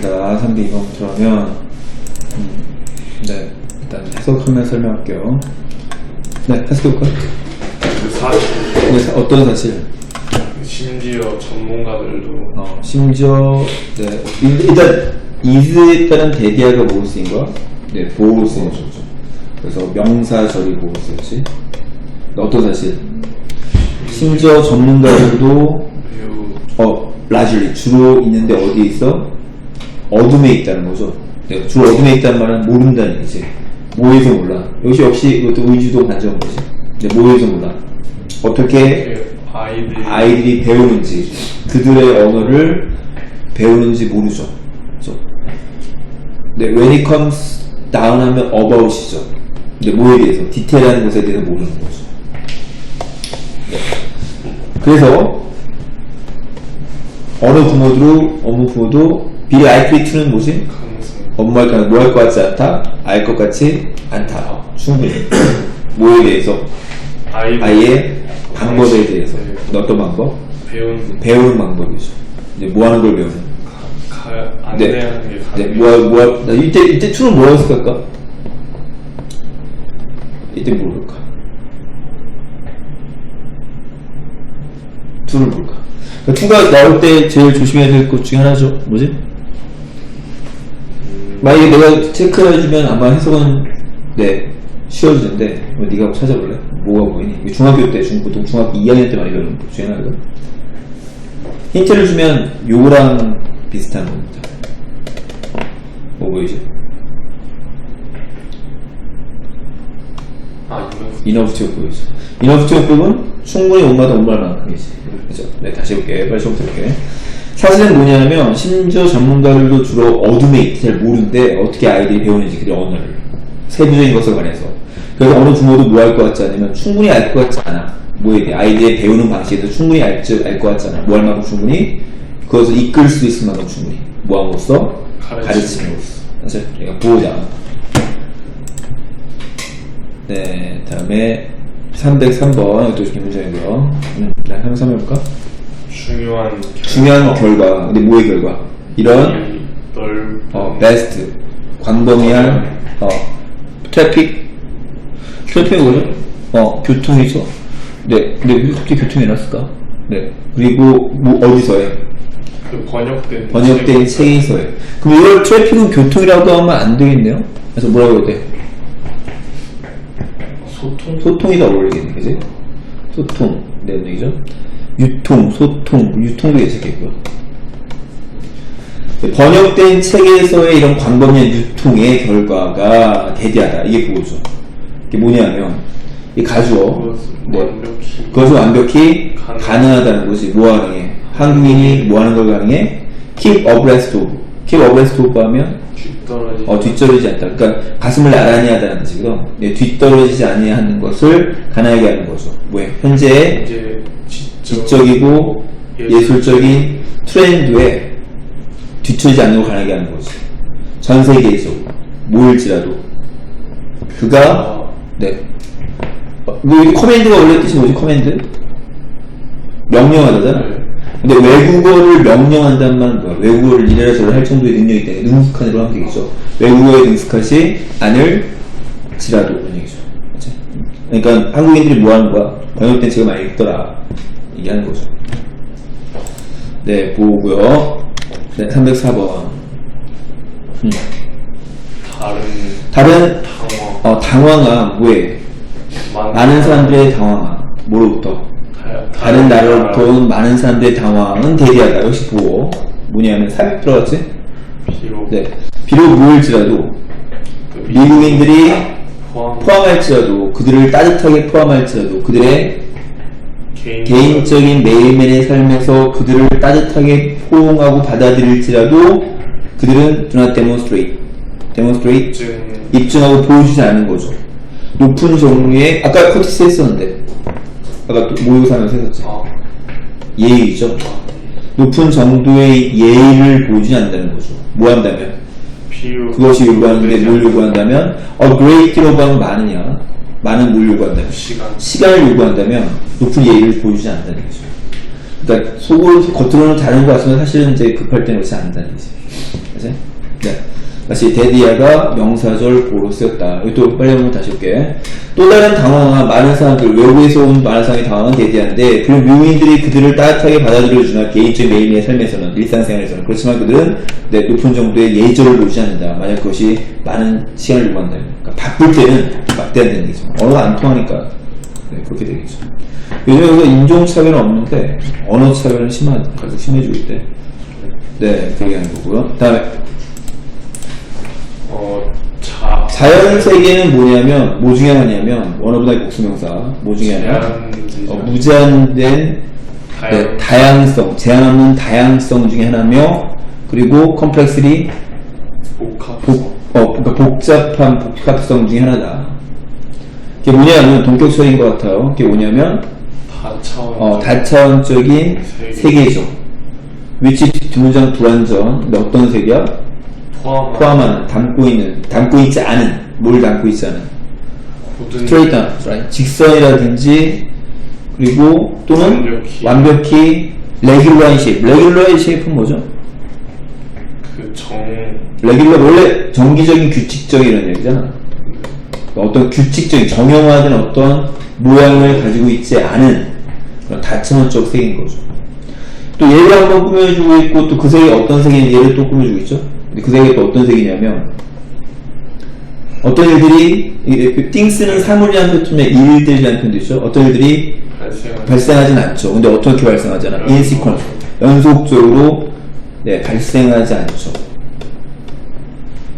자, 3비 2번부터 하면, 음, 네, 일단 해석하면서 설명할게요. 네, 해석해볼까요? 그 사실 네, 사- 어떤 사실? 심지어 전문가들도 어, 심지어, 네, 일- 일단, is에 따른 대디아가 쓰인 거야? 네, 보호로 쓰인 거죠. 그래서 명사절이 보호로 쓰였지. 어떤 사실? 심지어 전문가들도, 매우 어, 라줄리, 주로 있는데 어디에 있어? 어둠에 있다는 거죠. 네, 주로 어둠에 있다는 말은 모른다는 얘기지. 뭐에서 몰라. 역시, 역시 이것도 의지도 반전 거지. 네, 뭐에서 몰라. 어떻게 그 아이들이 아이들이 배우는지, 그들의 언어를 배우는지 모르죠. 그죠? 네, when it comes down 하면 about이죠. 근데 뭐에 대해서, 디테일한 것에 대해서 모르는 거죠. 네. 그래서, 어느 부모도, 어느 부모도, to는 뭐지? 엄마가 뭐할 것 같지 않다? 알 것 같지 않다. 충분히. 뭐에 대해서? 아이들 아이의 방법에 대해서. 네, 어떤 방법? 배운 배우는 방법이죠. 이제 뭐 하는 걸 배우는? 가, 게 네, 가능 뭐, 하- 뭐, 하- 나 이때, 이때 투는 뭐라고 했을까? 이때 뭘까? 투를 뭘까? 그러니까 투가 나올 때 제일 조심해야 될 것 중에 하나죠. 뭐지? 만약에 내가 체크를 해주면 아마 해석은, 네, 쉬워지는데, 뭐 네가 찾아볼래? 뭐가 보이니? 중학교 때, 중, 보통 중학교 2학년 때 많이 배우는 중에 하나거든. 힌트를 주면 요거랑 비슷한 겁니다. 뭐 보이죠? 아 인어부티어 보이죠? 인어부티어 부분 충분히 온마다 온말 만큼이지. 그죠? 네, 다시 해볼게. 빨리 처음부터 해볼게. 사실은 뭐냐면, 심지어 전문가들도 주로 어둠에 잘 모르는데, 어떻게 아이들이 배우는지, 그의 언어를. 세부적인 것에 관해서. 그래서 어느 부모도 뭐 할 것 같지 않으면, 충분히 알 것 같지 않아. 뭐에 대해. 아이들의 배우는 방식에 대해서 충분히 알, 알것 같지 않아. 뭐 할 만큼 충분히, 그것을 이끌 수 있을 만큼 충분히. 뭐 함으로써? 가르치는 가르침으로써. 사실, 얘가 보호자. 네, 다음에 303번 이것도 이렇게 문제이고요. 음, 네, 한번 설명해볼까? 중요한 결- 중요한 결과. 근데 뭐의 결과? 이런 이넓 어, 베스트 광범위한 어, 트래픽 트래픽이 뭐죠? 어, 교통이죠. 네, 근데 왜 갑자기 교통이 났을까? 네, 그리고 뭐 어디서 해? 그 번역된 번역된 책- 책에서 해. 그럼 이걸 트래픽은 교통이라고 하면 안 되겠네요? 그래서 뭐라고 해야 돼? 소통 소통이 더 어울리겠네, 그지? 소통, 네, 얘기죠? 유통, 소통, 유통도 예측했고요. 번역된 책에서의 이런 광범위한 유통의 결과가 대대하다. 이게 그거죠. 이게 뭐냐면, 이 가주어. 네. 완벽히 그것은 완벽히 가능. 가능하다는 것이 뭐 가능해? 한국인이 뭐 하는 걸 가능해? keep abreast of. keep abreast of 하면 뒤떨어지 어, 뒤떨어지지 않다. 그러니까 가슴을 나란히 하다는 뜻이거든. 네, 뒤떨어지지 아니하는 것을 가능하게 하는 거죠. 왜? 현재의 지적, 지적이고 예술적인 트렌드에 뒤처지지 않는 걸 가능하게 하는 거지. 전 세계에서 모일지라도 그가 어, 네. 어, 뭐 여기 커맨드가 원래 뜻이 뭐지? 커맨드? 명령하다잖아. 네. 근데 외국어를 명령한다는 말은 뭐야? 외국어를 이래라 저래라 할 정도의 능력이 있다. 능숙한 으로 하면 되겠죠. 외국어에 능숙하지 않을 지라도 그런 얘기죠. 그러니까 한국인들이 뭐 하는 거야? 번역된 책을 많이 읽더라. 얘기하는 거죠. 네, 보고요. 네, 304번. 음. 다른 다른 당황 어, 당황함, 왜? 많은 사람들의 당황함. 뭐로부터? 다- 다른 나라로부터 온 많은 사람들의 당황은 대리하다. 역시 보호. 뭐냐면 삽입 들어갔지? 비록 네. 비록 모일지라도 그 미국인들이 포함 포함할지라도 그들을 따뜻하게 포함할지라도 그들의 개인 개인적인 매일매일의 삶에서 그들을 따뜻하게 포용하고 받아들일지라도 그들은 do not demonstrate. demonstrate 입증 입증하고 보여주지 않는 거죠. 높은 종류의 아까 코티스 했었는데 아까 하면서 했었지. 아, 예의죠. 높은 정도의 예의를 보여주지 않는다는 거죠. 뭐 한다면? 그것이 요구하는데 뭘 요구한다면? a great deal of 하면 많으냐? 많은 뭘 요구한다면? 시간 시간 을 요구한다면 높은 예의를 보여주지 않는다는 거죠. 그러니까 속으로 겉으로는 다른 것 같지만 사실은 이제 급할 때는 그렇지 않는다는 거지. 그치? 네. 다시 데디아가 명사절 보로 쓰였다. 여기 또 빨리 한번 다시 볼게. 또 다른 당황한 많은 사람들, 외국에서 온 많은 사람이 당황한 데디아인데, 그 묘인들이 그들을 따뜻하게 받아들여주나 개인적인 매일의 삶에서는, 일상생활에서는. 그렇지만 그들은 네, 높은 정도의 예절을 놓지 않는다. 만약 그것이 많은 시간을 요구한다. 그러니까 바쁠 때는 막대한다는 얘기죠. 언어가 안 통하니까. 네, 그렇게 되겠죠. 요즘에 여기서 인종차별은 없는데, 언어차별은 심하, 계속 심해지고 있대. 네, 그렇게 하는 거고요. 그 다음에, 어, 자, 자연 세계는 뭐냐면 뭐 중에 하나냐면 원어보다 복수명사 뭐 중에 하나 어, 무제한된 네, 다양, 다양성 제한 없는 다양성 중에 하나며 그리고 컴플렉스리 복합, 복, 어, 그러니까 복잡한 복합성 중에 하나다. 그게 뭐냐면 동격처인 것 같아요. 그게 뭐냐면 다차원, 어, 다차원적인 세계. 세계죠. 위치 두 문장 불완전 어떤 세계야? 포함한, 포함하는 담고 있는 담고 있지 않은 뭘 담고 있지 않은 스트레이트 right? 직선이라든지 그리고 또는 완벽히. 완벽히 레귤러인 쉐입 레귤러인 쉐입은 뭐죠? 그 정, 레귤러 원래 정기적인 규칙적인 이런 얘기잖아 어떤 규칙적인 정형화된 어떤 모양을 가지고 있지 않은 그런 다층원 적 색인 거죠 또 얘를 한번 꾸며주고 있고 또 그 색이 어떤 색인지 얘를 또 꾸며주고 있죠 근데 그 색이 또 어떤 색이냐면 어떤 일들이 이- 그 띵스는 사물이라는 표현에 일들이라는 표현도 있죠. 어떤 일들이 발생한 발생하진 않죠. 근데 어떻게 발생하잖아? in sequence. 연속적으로 네, 발생하지 않죠.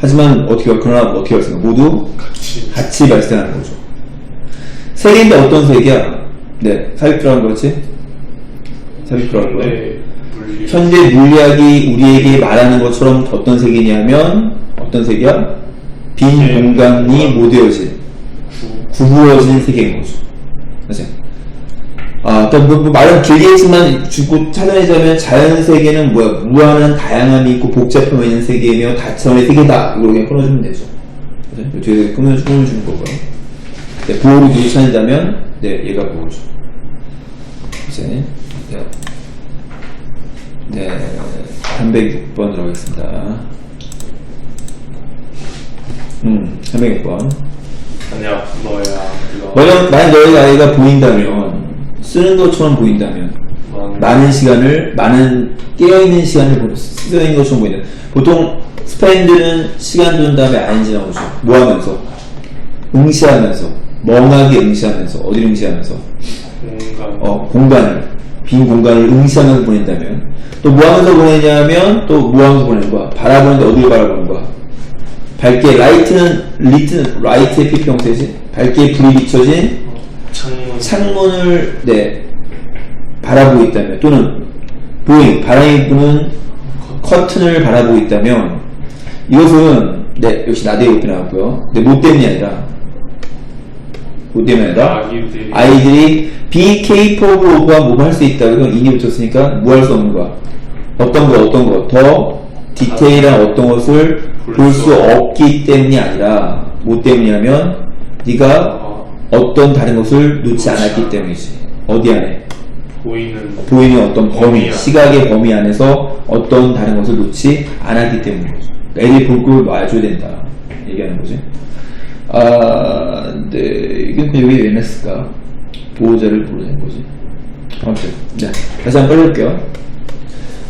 하지만 어떻게 그러나 어떻게 발생해? 모두 같이 같이 발생하는 거죠. 색인데 어떤 색이야? 네, 삽입 들어간 거지? 삽입 들어간 거. 물리 현대 물리학이 우리에게 말하는 것처럼 어떤 색이냐면 어떤 색이야? 빈 네. 공간이 구, 구부러진 세계인 거죠. 아, 또 뭐, 뭐 말은 길게 했지만 주고 찾아내자면 자연 세계는 뭐야? 무한한 다양함이 있고 복잡함이 있는 세계이며 다차원의 세계다. 이걸 그냥 끊어주면 되죠. 그치? 이 뒤에 끊어, 끊어주는 거고요. 네, 보호를 누구 찾는다면 네, 얘가 보호죠. 이제 네, 네 306번으로 하겠습니다. 음, 306번. 아니야 너야 만약, 만약 너의 아이가 보인다면, 쓰는 것처럼 보인다면, 많은 많은 시간을, 많은 깨어있는 시간을 보- 쓰는 것처럼 보인다. 보통 스페인들은 시간 두는 다음에 ing 나오죠. 뭐 하면서? 응시하면서. 멍하게 응시하면서. 어디를 응시하면서? 공간 어, 공간을, 빈 공간을 응시하면서 보낸다면. 또 뭐 하면서 보내냐면, 또 뭐 하면서 보내는 거야? 바라보는데 어디를 바라보는 거야? 밝게, 라이트는, 리트는, 라이트의 형태지? 밝게 불이 비춰진 창문 창문을 네 바라보고 있다면 또는 보잉 바람이 부는 커튼을 바라보고 있다면 이것은 네 역시 나대 옆에 나왔고요. 근데 뭐 때문이 아니라 뭐 때문이 아니라 아기들이 아이들이 be capable of가 뭐할수 있다. 이건 인이 붙였으니까 뭐 할 수 없는 거야. 어떤 거 어떤 거 더 디테일한 어떤 것을 볼 수 없기 때문이 아니라 뭐 때문이냐면 네가 어, 어떤 다른 것을 놓지 않았기 때문이지. 어디 안에? 보이는 보이는 어떤 범위, 범위 안. 시각의 범위 안에서 어떤 다른 것을 놓지 않았기 때문인 거죠. 애들이 볼걸 놔줘야 된다. 얘기하는 거지. 아, 근데, 이건 그 여기 왜 냈을까? 보호자를 부르는 거지. 아무튼, 네. 다시 한번 빨리볼게요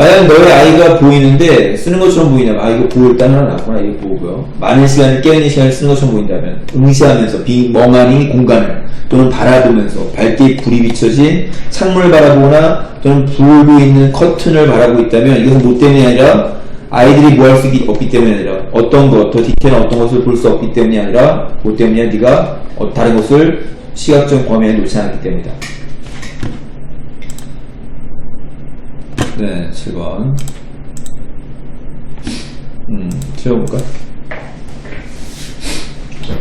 만약 너의 아이가 보이는데 쓰는 것처럼 보이냐면 아 이거 보호 일단 하나 나왔구나 이거 보고요. 많은 시간을 깨어있는 시간을 쓰는 것처럼 보인다면 응시하면서 빈 멍하니 공간을 또는 바라보면서 밝게 불이 비춰진 창문을 바라보거나 또는 불고 있는 커튼을 바라보고 있다면 이것은 뭐 때문이 아니라 아이들이 뭐 할 수 없기 때문이 아니라 어떤 것, 더 디테일한 어떤 것을 볼 수 없기 때문이 아니라 뭐 때문이야? 네가 어, 다른 것을 시각적 범위에 놓지 않기 때문이다 네, 7번. 음, 채워볼까?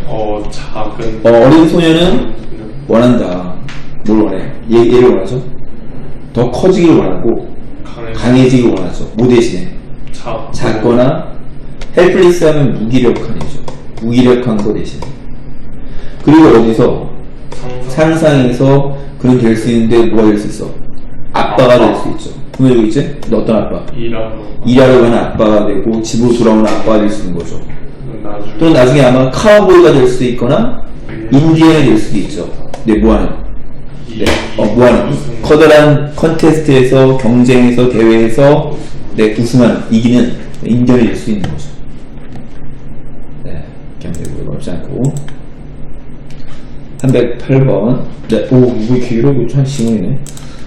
어 작은 어, 어린 소녀는 원한다. 뭘 원해? 얘, 얘를 원하죠? 더 커지기를 원하고, 강해 강해지기를 원하죠. 뭐 대신에? 작 작거나, 헬플리스 하면 무기력한이죠. 무기력한 거 대신에. 그리고 어디서? 상상 상상에서 그런 될 수 있는데 뭐가 될 수 있어? 아빠가 될 수 있죠. 있지? 너 어떤 아빠? 일하러 가는 아빠가 되고 집으로 돌아오는 아빠가 될 수 있는 거죠. 나중에 또는 나중에 아마 카우보이가 될 수도 있거나 인디언이 될 수도 있죠. 네, 뭐하는? 네, 어, 뭐하는? 커다란 컨테스트에서 경쟁에서 대회에서 네, 우승하는 이기는 인디언이 될 수 있는 거죠. 네, 경쟁이 어렵지 않고 308번. 네, 오, 이거 길어, 참 지문이네.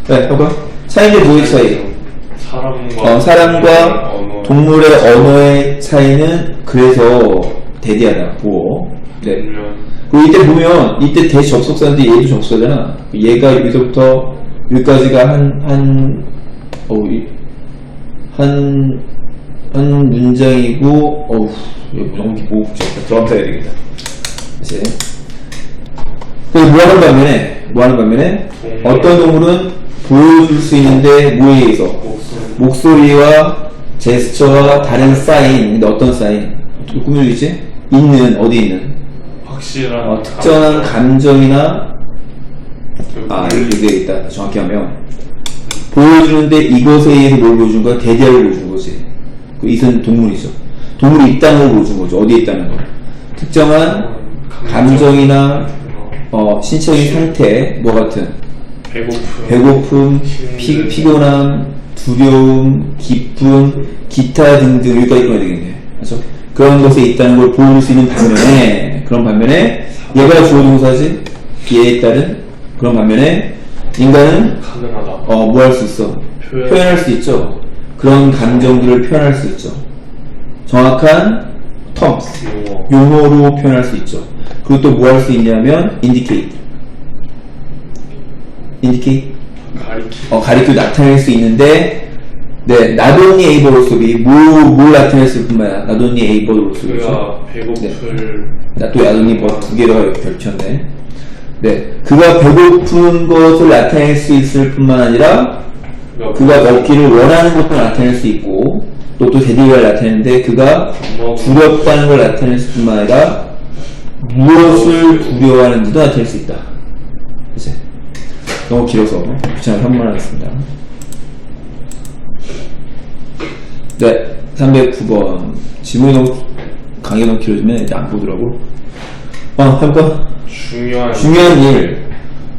네, 봐봐. 차이는 뭐의 차이? 사람과 어, 사람과 언어 동물의 언어의 차이는 그래서 대대하다, 보어. 네. 그리고 이때 보면, 이때 대접속사인데 얘도 접속사잖아. 얘가 여기서부터 여기까지가 한, 한, 어, 이, 한, 한 문장이고, 어우, 이거 너무 뭐, 들어가면서 해야 되겠다. 이제. 그리고 뭐 하는 반면에, 뭐 하는 반면에, 동물. 어떤 동물은 보여줄 수 있는데, 뭐에 의해서? 목소리 목소리와 제스처와 다른 사인, 근데 어떤 사인? 꾸며주지? 있는, 어디 있는? 확실한 어, 특정한 감정이나, 그 아, 이렇게 되어 있다. 정확히 하면. 보여주는데 이것에 의해서 뭘 보여준 거야? 대대하게 보여준 거지. 그 이것은 동물이죠. 동물이 있다는 걸 보여준 거죠. 어디에 있다는 거. 특정한 감정이나, 어, 신체적인 상태, 뭐 같은. 배고픔 배고픔, 피, 피곤함, 두려움, 기쁨, 기타 등등 여기까지 꺼야 되겠네. 그래서 그런 것에 있다는 걸 보여줄 수 있는 반면에 그런 반면에 얘가 주어 동사지 얘에 따른 그런 반면에 인간은 가능하다 어 뭐 할 수 있어 표현. 표현할 수 있죠. 그런 감정들을 표현할 수 있죠. 정확한 terms 용어 용어로 표현할 수 있죠. 그리고 또 뭐 할 수 있냐면 indicate, indicate 가리키 어, 가리켜 나타낼 수 있는데, 네, 나돈니 에이버로서비, 뭘, 뭘 나타낼 수 뿐만 아니라, 나돈니 에이버로서비. 그가 배고플 나또 나돈니 뭐두 개로 결쳤네. 네, 그가 배고픈 것을 나타낼 수 있을 뿐만 아니라, 그가 먹기를 원하는 것도 나타낼 수 있고, 또 또 대리를 나타내는데, 그가 두렵다는 걸 나타낼 수 뿐만 아니라, 무엇을 두려워하는지도 나타낼 수 있다. 너무 길어서 귀찮아서 한번 하겠습니다. 네, 309번. 지문이 너무, 강의가 너무 길어지면 이제 안 보더라고. 어, 해볼까? 중요한 중요한 일.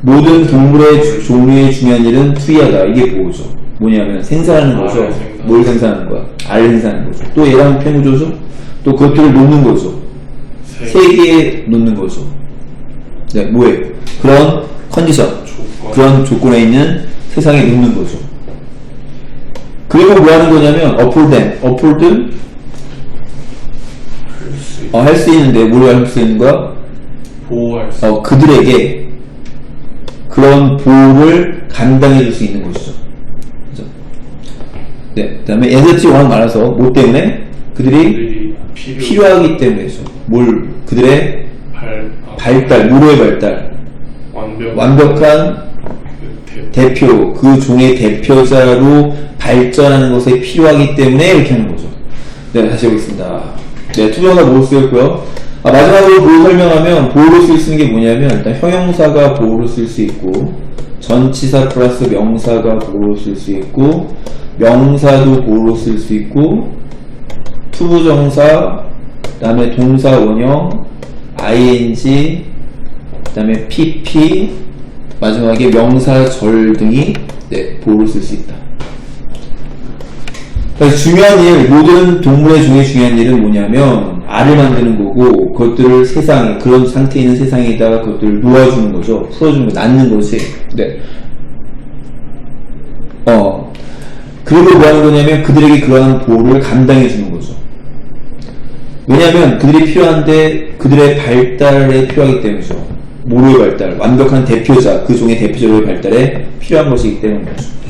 모든 동물의 주- 종류의 중요한 일은 투이하다. 이게 뭐죠? 뭐냐면 생산하는 거죠. 생산. 뭘 생산하는 거야? 알을 생산하는 거죠. 또 얘랑 편구조죠? 또 그것들을 놓는 거죠. 세- 세계에 놓는 거죠. 네, 뭐예요? 그런 컨디션, 그런 조건에 있는 세상에 놓는 거죠. 그리고 뭐 하는 거냐면, uphold, 할수 어, 할 수 있는데, 뭘 할 수 있는 거야? 보호할 수 어, 그들에게 그런 보호를 감당해 줄 수 있는 것이죠. 그죠? 네, 그 다음에 애들이 워낙 많아서, 뭐 때문에? 그들이 필요 필요하기 때문에죠. 뭘, 그들의 발 아, 발달, 무로의 발달, 완벽 완벽한 그 대- 대표, 그 종의 대표자로 발전하는 것에 필요하기 때문에 이렇게 하는 거죠. 네, 다시 해보겠습니다. 네, 투명사 보호 쓰였고요. 아, 마지막으로 보호 설명하면 보호로 쓸 수 있는 게 뭐냐면 일단 형용사가 보호로 쓸 수 있고 전치사 플러스 명사가 보호로 쓸 수 있고 명사도 보호로 쓸 수 있고 투부정사 그다음에 동사 원형 ing 그다음에 pp 마지막에 명사 절 등이 네, 보호를 쓸 수 있다. 중요한 일, 모든 동물의 중에 중요한 일은 뭐냐면 알을 만드는 거고 그것들을 세상에 그런 상태에 있는 세상에다가 그것들을 놓아주는 거죠. 풀어주는 거, 낳는 거지. 네. 어. 그리고 뭐 하는 거냐면 그들에게 그러한 보호를 감당해 주는 거죠. 왜냐하면 그들이 필요한데 그들의 발달에 필요하기 때문이죠. 모로의 발달, 완벽한 대표자, 그 종의 대표자로의 발달에 필요한 것이기 때문이죠.